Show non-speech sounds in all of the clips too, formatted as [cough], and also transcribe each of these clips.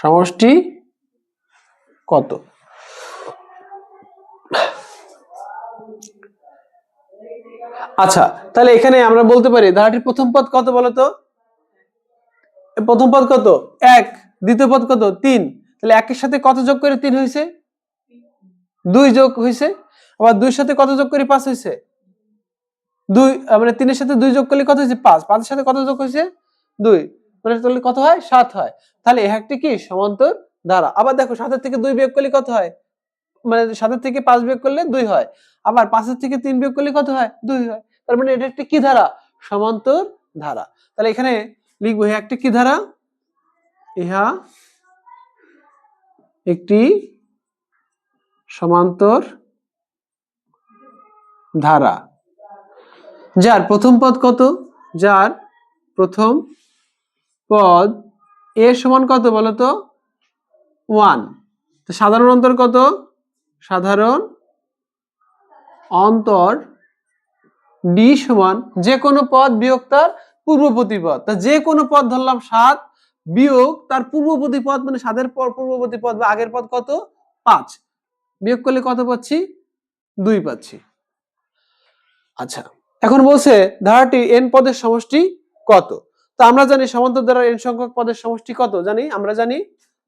সমষ্টি কত? আচ্ছা তাহলে এখানে আমরা বলতে পারি ধারাটির প্রথম পদ কত বলতো? প্রথম পদ কত? এক। দ্বিতীয় পদ কত? তিন। তাহলে একের সাথে কত যোগ করে তিন হয়েছে দুই যোগ হয়েছে আবার দুইয়ের সাথে কত যোগ করে পাঁচ হয়েছে দুই মানে তিনের সাথে দুই যোগ করলে কত হয়েছে পাঁচ। পাঁচের সাথে কত যোগ হয়েছে দুই। তাহলে কত হয়? সাত হয়। তাহলে একটি কি? সমান্তর ধারা আবার দেখো সাতের থেকে দুই বিয়োগ করলে কত হয়? মানে সাতের থেকে পাঁচ বিয়োগ করলে দুই হয়। আবার পাঁচের থেকে তিন বিয়োগ করলে কত হয়? দুই হয়। তার মানে এটা একটি কি ধারা? সমান্তর ধারা। তাহলে এখানে লিখব, ইহা একটি কি ধারা? ইহা একটি সমান্তর ধারা। যার প্রথম পদ কত? যার প্রথম পদ এ সমান কত বলতো? ওয়ান তো সাধারণ অন্তর কত? সাধারণ অন্তর ডি সমান যে কোনো পদ বিয়োগ তার পূর্ববর্তী পদ। তা যে কোনো পদ ধরলাম সাত, বিয়োগ তার পূর্ববর্তী পদ মানে সাতের পর পূর্ববর্তী পদ বা আগের পদ কত? পাঁচ। বিয়োগ করলে কত পাচ্ছি? দুই পাচ্ছি। আচ্ছা এখন বলছে ধারাটি এন পদের সমষ্টি কত? তো আমরা জানি সমান্তর ধারার এন সংখ্যক পদের সমষ্টি কত? জানি? আমরা জানি,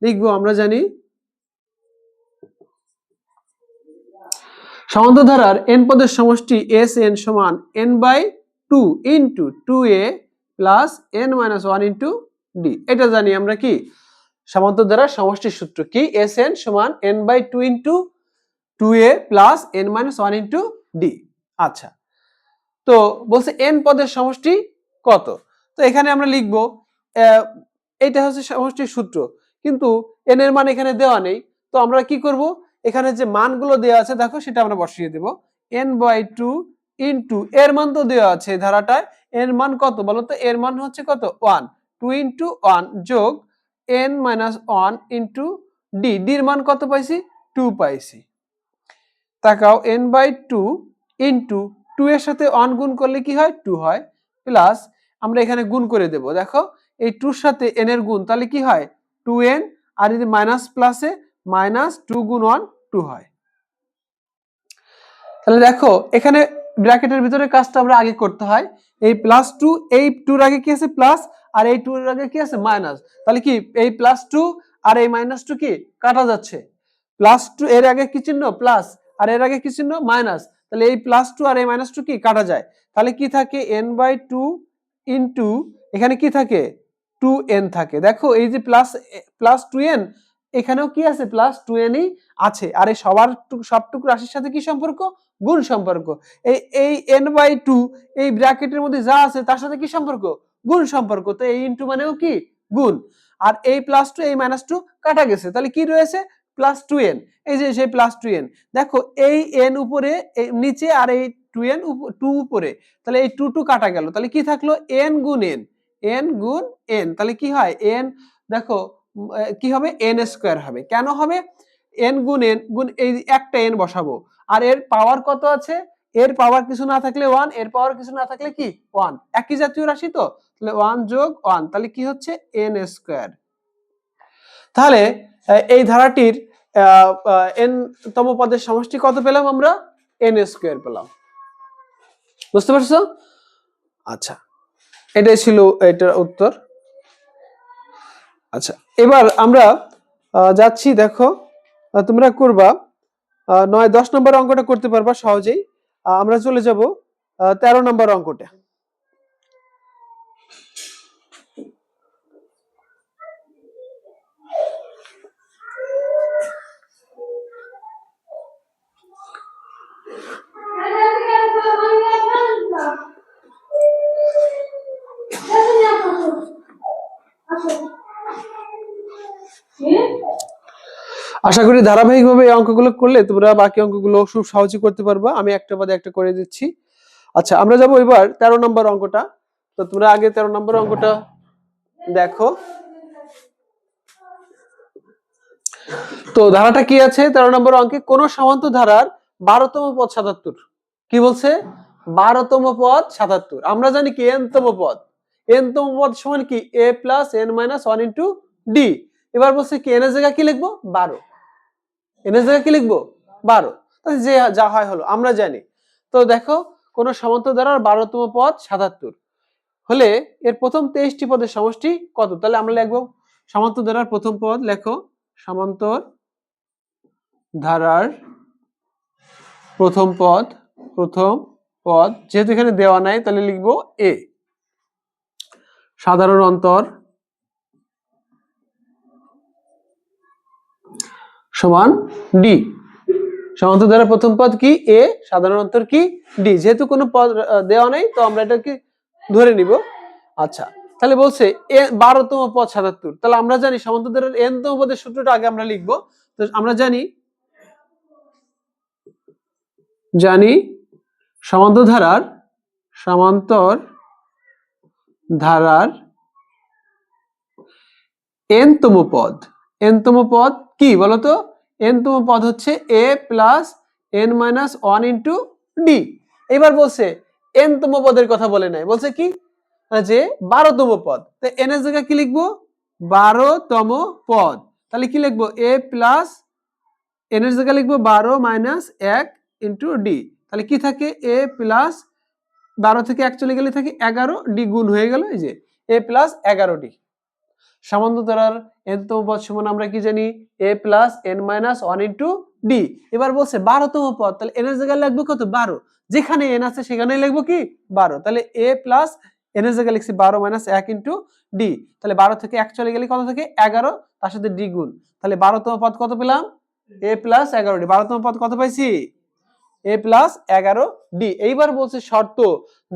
লিখব, আমরা জানি সমান্তর ধারার এন পদের সমষ্টি এস এন সমান N by two into two A plus N minus one into D এটা জানি আমরা কি? সমান্তর ধারার সমষ্টির সূত্র কি? এস এন সমান N by two into two A plus N minus one into D আচ্ছা। তো বলছে এন পদের সমষ্টি কত? তো এখানে আমরা লিখব এটা হচ্ছে সমষ্টির সূত্র। কিন্তু এন এর মান এখানে দেওয়া নেই। তো আমরা কি করব? এখানে যে মানগুলো দেওয়া আছে, দেখো সেটা আমরা বসিয়ে দেব। এন বাই টু ইন্টু এর মান তো দেওয়া আছে ধারাটায়। এর মান কত বলো তো? এর মান হচ্ছে কত? ওয়ান টু ইন্টু ওয়ান যোগ N minus one into D ডির মান কত পাইছি? টু পাইছি। তাকাও N by two into two এর সাথে ওয়ান গুণ করলে কি হয়? টু হয়। প্লাস আমরা এখানে গুণ করে দেব। দেখো, এই টুর সাথে এন এর গুণ, তাহলে কি হয়? টু এন আর যদি মাইনাস প্লাসে মাইনাস টু গুণ ওয়ান টু হয়। তাহলে দেখো, এখানে ব্র্যাকেটের ভিতরে কাজটা আমরা আগে করতে হয়। এই প্লাস টু এই টুর আগে কি আছে? প্লাস আর এই টুর আগে কি আছে? মাইনাস তাহলে কি, এই প্লাস টু আর এই মাইনাস টু কি? কাটা যাচ্ছে। প্লাস টু এর আগে কি চিহ্ন? প্লাস আর এর আগে কি চিহ্ন? মাইনাস তাহলে এই প্লাস টু আর এই মাইনাস টু কি? কাটা যায়। তাহলে কি থাকে? এন বাই টু ইন্টু এখানে কি থাকে? টু এন থাকে। দেখো, এই যে প্লাস প্লাস টু এন এখানেও কি আছে? প্লাস টু এনই আছে। আর এই সবার টুকু- সবটুকু রাশির সাথে কি সম্পর্ক? গুণ সম্পর্ক। এই এই এন বাই টু এই ব্র্যাকেটের মধ্যে যা আছে, তার সাথে কি সম্পর্ক? গুণ সম্পর্ক। তো এই ইন্টু মানেও কি? গুণ। আর এই প্লাস টু এই মাইনাস টু কাটা গেছে। তাহলে কি রয়েছে? প্লাস টু এন এই যে, সেই প্লাস টু এন দেখো, এই এন উপরে নিচে আর এই টু এন টু উপরে, তাহলে এই টু টু কাটা গেল, তাহলে কি থাকল? এন গুণ এন এন গুণ এন, তাহলে কি হয়? এন, দেখো কি হবে? এন স্কোয়ার হবে। কেন হবে? এন গুণ এন, গুণ এই একটা এন বসাবো। আর এর পাওয়ার কত আছে? এর পাওয়ার কিছু না থাকলে ওয়ানের পাওয়ার কিছু না থাকলে কি? ওয়ান একই জাতীয় রাশি তো? তাহলে ওয়ান যোগ ওয়ান তাহলে কি হচ্ছে? N square. তাহলে এই ধারাটির এন তম পদের সমষ্টি কত পেলাম আমরা? এন স্কোয়ার পেলাম। বুঝতে পারছ? আচ্ছা এটাই ছিল এটার উত্তর। আচ্ছা এবার আমরা যাচ্ছি, দেখো তোমরা করবা নয়, দশ নম্বর অঙ্কটা করতে পারবা সহজেই। আমরা চলে যাব তেরো নম্বর অঙ্কটা। আশা করি ধারাবাহিকভাবে এই অঙ্কগুলো করলে তোমরা বাকি অঙ্কগুলো খুব সহজে করতে পারবা। আমি একটা বাদে একটা করে দিচ্ছি। আচ্ছা আমরা যাব এবার তেরো নম্বর অঙ্কটা। তো তোমরা আগে তেরো নম্বর অঙ্কটা দেখো। তো ধারাটা কি আছে? তেরো নম্বর অঙ্কে কোন সমান্ত ধারার বারোতম পদ সাতাত্তর। কি বলছে? বারোতম পদ সাতাত্তর। আমরা জানি কি? এনতম পদ। এনতম পদ সমান কি? A plus n minus one into d. এবার বলছে কি? এন এর জায়গায় কি লিখব? বারো। এন জায়গায় কি লিখব? বারো। যে যা হয় হলো, আমরা জানি। তো দেখো, কোন সমান্তর দ্বারার বারোতম পদ সাতাত্তর। হলে এর প্রথম তেইশটি পদের সমষ্টি কত? তাহলে আমরা লিখব সমান্তর ধারার প্রথম পদ লেখো সমান্তর ধারার প্রথম পদ প্রথম পদ। যেহেতু এখানে দেওয়া নাই, তাহলে লিখব এ। সাধারণ অন্তর সমান ডি সমান্তর ধারার প্রথম পদ কি? এ সাধারণ অন্তর কি? ডি যেহেতু কোনো পদ দেওয়া নেই, তো আমরা এটাকে ধরে নিব। আচ্ছা তাহলে বলছে এ বারোতম পদ সাতাত্তর। তাহলে আমরা জানি সমান্তর ধারার এন তম পদের সূত্রটা আগে আমরা লিখব। তো আমরা জানি জানি সমান্তর ধারার সমান্তর ধারার এন তম পদ। এন তম পদ কি বলতো? এন তম পদ হচ্ছে a plus n minus one into d এবার বলছে এন তম পদের কথা বলে নাই। বলছে কি? যে বারোতম পদ। তো এন এর জায়গায় কি লিখব? বারোতম পদ। তাহলে কি লিখব? এ প্লাস এন এর জায়গায় লিখব বারো মাইনাস এক ইন্টু ডি তাহলে কি থাকে? এ প্লাস বারো থেকে এক চলে গেলে থাকে এগারো। ডি গুণ হয়ে গেল এই যে এ প্লাস এগারো ডি সমান্তরাল এন তম পদ সমান আমরা কি জানি? A plus n minus one into d এবার বলছে বারোতম পদ, তাহলে এন এর জায়গায় লিখব কত? বারো। যেখানে এন আছে সেখানে লিখব কি? বারো। তাহলে এ প্লাস এন এর জায়গায় লিখছি বারো মাইনাস এক ইন্টু ডি তাহলে বারো থেকে এক চলে গেলে কত থাকে? এগারো। তার সাথে ডি গুণ। তাহলে বারোতম পদ কত পেলাম? এ প্লাস এগারো ডি বারোতম পদ কত পাইছি? এ প্লাস এগারো ডি এইবার বলছে শর্ত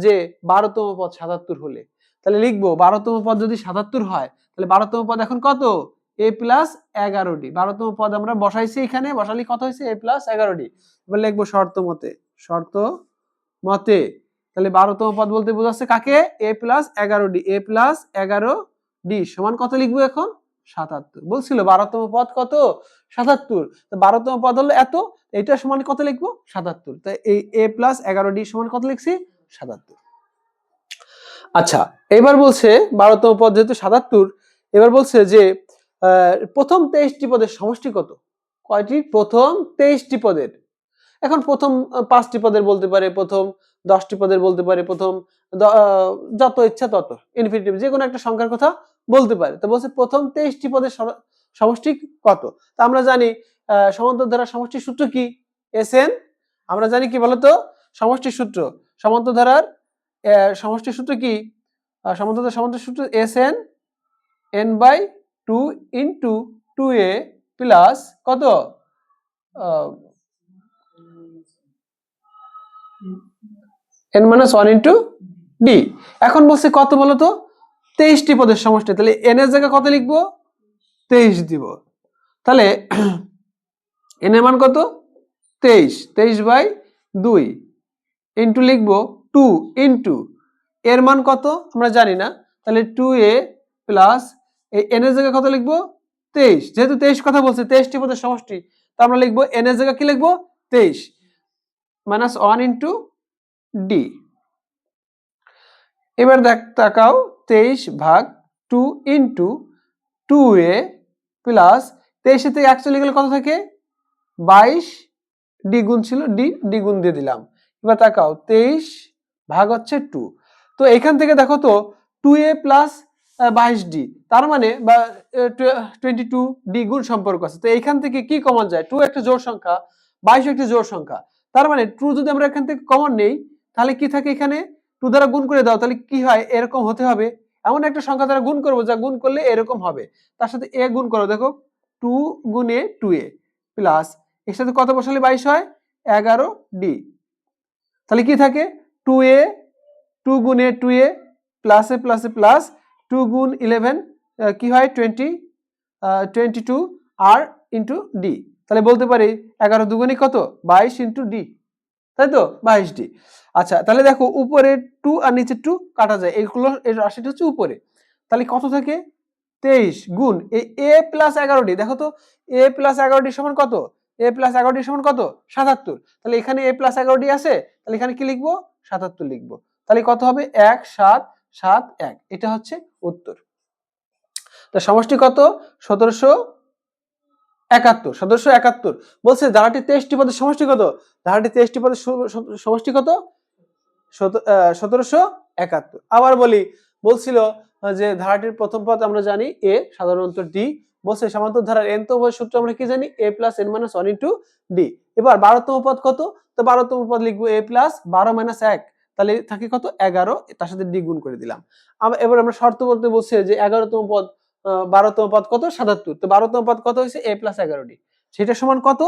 যে বারোতম পদ সাতাত্তর হলে। তাহলে লিখব বারোতম পদ যদি সাতাত্তর হয়, তাহলে বারোতম পদ এখন কত? এ প্লাস এগারো ডি বারোতম পদ আমরা বসাইছি এখানে, বসালি কত হয়েছে? এ প্লাস এগারো ডি এবার লিখব শর্ত মতে। শর্ত মতে। তাহলে বারোতম পদ বলতে বোঝাচ্ছে কাকে? এ প্লাস এগারো ডি এ প্লাস এগারো ডি সমান কত লিখব এখন? সাতাত্তর। বলছিল বারোতম পদ কত? সাতাত্তর। বারোতম পদ হলো এত এটা সমান কত লিখব? সাতাত্তর। তাই এই এ প্লাস এগারো ডি সমান কত লিখছি? সাতাত্তর। আচ্ছা এবার বলছে বারোতম পদ যেহেতু সাতাত্তর, এবার বলছে যে প্রথম তেইশটি পদের সমষ্টি কত? কয়টি? প্রথম তেইশটি পদের। এখন প্রথম পাঁচটি পদের বলতে পারে, প্রথম দশটি পদের বলতে পারে, প্রথম যত ইচ্ছা তত ইনফিনিটিভ যে কোনো একটা সংখ্যার কথা বলতে পারে। তো বলছে প্রথম তেইশটি পদের সমষ্টি কত? তা আমরা জানি সমান্তর ধারার সমষ্টির সূত্র কি? এস এন আমরা জানি কি বলতো? সমষ্টির সূত্র। সমান্তর ধারার আহ, সমষ্টির সূত্র কি? আহ, সমান্তর ধারার সমান্তর সূত্র s n n by two into two a plus কত n minus one into d এখন বলছে কত বলতো? তেইশটি পদের সমষ্টি। তাহলে এন এর জায়গায় কত লিখব? তেইশ দিব। তাহলে [clears throat] এন এর মান কত? তেইশ। তেইশ বাই দুই ইন্টু লিখব। টু ইন্টু এর মান কত? আমরা জানি না। তাহলে টু এ প্লাস এই এন এর জায়গায় কত লিখব? তেইশ। যেহেতু তেইশ কথা বলছে, তেইশটি পদের সমষ্টি, তো আমরা লিখব এন এর জায়গায় কি লিখব? তেইশ। মাইনাস ওয়ান ইন্টু ডি এবার দেখ, তাকাও, তেইশ ভাগ two into two a plus তেইশে থেকে এক চলে গেলে কত থাকে? বাইশ। ডি গুণ ছিল ডি ডি গুণ দিয়ে দিলাম। এবার তাকাও, তেইশ ভাগ হচ্ছে টু তো এখান থেকে দেখো তো টু এ প্লাস বাইশ ডি তার মানে বা টোয়েন্টি টু ডি গুণ সম্পর্ক আছে। তো এইখান থেকে কি কমন যায়? টু একটা জোড় সংখ্যা, বাইশ একটি জোড় সংখ্যা। তার মানে টু যদি আমরা এখান থেকে কমন নেই, তাহলে কি থাকে এখানে? টু দ্বারা গুণ করে দাও, তাহলে কি হয়? এরকম হতে হবে। এমন একটা সংখ্যা দ্বারা গুণ করব, যা গুণ করলে এরকম হবে। তার সাথে এ গুণ করো, দেখো টু গুণে টু এ প্লাস এর সাথে কত বসালে বাইশ হয়? এগারো ডি তাহলে কি থাকে? টু এ টু গুণে টু এ প্লাসে প্লাসে প্লাস টু গুণ ইলেভেন কি হয়? টোয়েন্টি টোয়েন্টি টু আর ইন্টু ডি তাহলে বলতে পারি এগারো দুগুণে কত? বাইশ ইন্টু ডি তাই তো? বাইশ ডি আচ্ছা তাহলে দেখো উপরে টু আর নিচে টু কাটা যায়। এইগুলো এই রাশিটা হচ্ছে উপরে। তাহলে কত থাকে? তেইশ গুণ এই এ প্লাস এগারো ডি দেখো তো এ প্লাস এগারো ডি সমান কত? এ প্লাস এগারো ডি সমান কত? সাতাত্তর। তাহলে এখানে এ প্লাস এগারো ডি আছে। তাহলে এখানে কি লিখব? সাতাত্তর লিখব। তাহলে কত হবে? এক, সাত সাত, এক। এটা হচ্ছে উত্তর। তো সমষ্টি কত? সতেরোশো একাত্তর সতেরোশো একাত্তর। বলছে ধারাটি তেইশটি পদের সমষ্টি কত? ধারাটি তেইশটি পদের সমষ্টি কত? সতেরোশো একাত্তর। আবার বলি, বলছিল যে ধারাটির প্রথম পদ আমরা জানি এ সাধারণত ডি। বলছে, সমান্তর ধারার এন তম সূত্র আমরা কি জানি? A plus n minus one into d এবার বারোতম পদ কত? তো বারোতম পদ লিখব এ প্লাস বারো মাইনাস এক। তাহলে থাকে কত? এগারো। তার সাথে ডি গুণ করে দিলাম। এবার আমরা শর্ত বলতে বলছে যে এগারোতম পদ বারোতম পদ কত? সাতাত্তর। তো বারোতম পদ কত হয়েছে? এ প্লাস এগারো ডি সেটা সমান কত?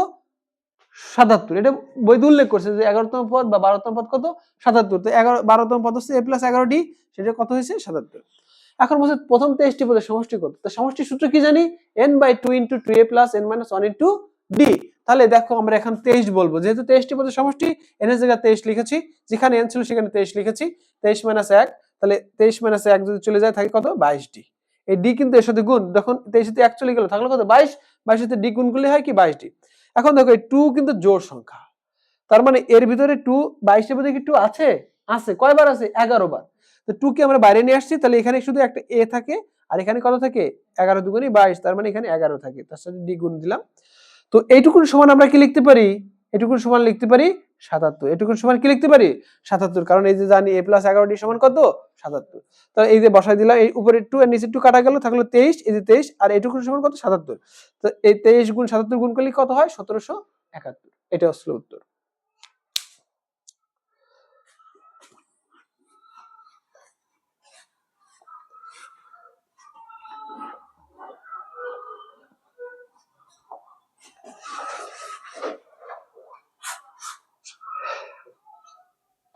সাতাত্তর। এটা বৈধ উল্লেখ করছে যে এগারোতম পদ বা বারোতম পদ কত? সাতাত্তর। তো এগারো, বারোতম পদ হচ্ছে এ প্লাস এগারো ডি সেটা কত হয়েছে? সাতাত্তর। এখন বলছে প্রথম তেইশটি পদের সমষ্টি কত? তো সমষ্টি সূত্র কি জানি? N by two into two a plus n minus one into d তাহলে দেখো আমরা এখন তেইশ বলব। যেহেতু তেইশটি পদের সমষ্টি এন এর জায়গায় তেইশ লিখেছি। যেখানে এন ছিল সেখানে তেইশ লিখেছি। তেইশ মাইনাস এক, তাহলে তেইশ মাইনাস এক যদি চলে যায় থাকে কত? বাইশ ডি এই ডি কিন্তু এর সাথে গুণ। যখন তেইশে এক চলে গেল, থাকল কত? বাইশ। বাইশের ডি গুণ করলে হয় কি? বাইশ ডি এখন দেখো এই টু কিন্তু জোড় সংখ্যা। তার মানে এর ভিতরে টু বাইশের ভিতরে কি টু আছে? আছে। কয়বার আছে? এগারো বার। তো টু কে আমরা বাইরে নিয়ে আসছি, তাহলে এখানে শুধু একটা এ থাকে, আর এখানে কত থাকে? এগারো দুগুণি বাইশ, তার মানে এখানে এগারো থাকে, তার সাথে ডি গুণ দিলাম। তো এইটুকুন সমান আমরা কি লিখতে পারি? এটুকুন সমান লিখতে পারি সাতাত্তর। এটুকুন সমান কি লিখতে পারি? সাতাত্তর, কারণ এই যে জানি এ প্লাস এগারো ডি সমান কত? সাতাত্তর। তাহলে এই যে বসাই দিলাম, এই উপরে টু আর নিচে টু কাটা গেল, থাকল তেইশ, এই যে তেইশ, আর এইটুকুন সমান কত? সাতাত্তর। তো এই তেইশ গুণ সাতাত্তর গুণ করলে কত হয়? সতেরোশো একাত্তর। এটা হচ্ছে উত্তর।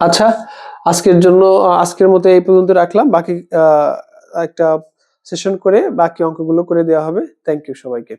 আচ্ছা আজকের জন্য, আজকের মতো এই পর্যন্ত রাখলাম। বাকি একটা সেশন করে বাকি অঙ্কগুলো করে দেওয়া হবে। থ্যাংক ইউ সবাইকে।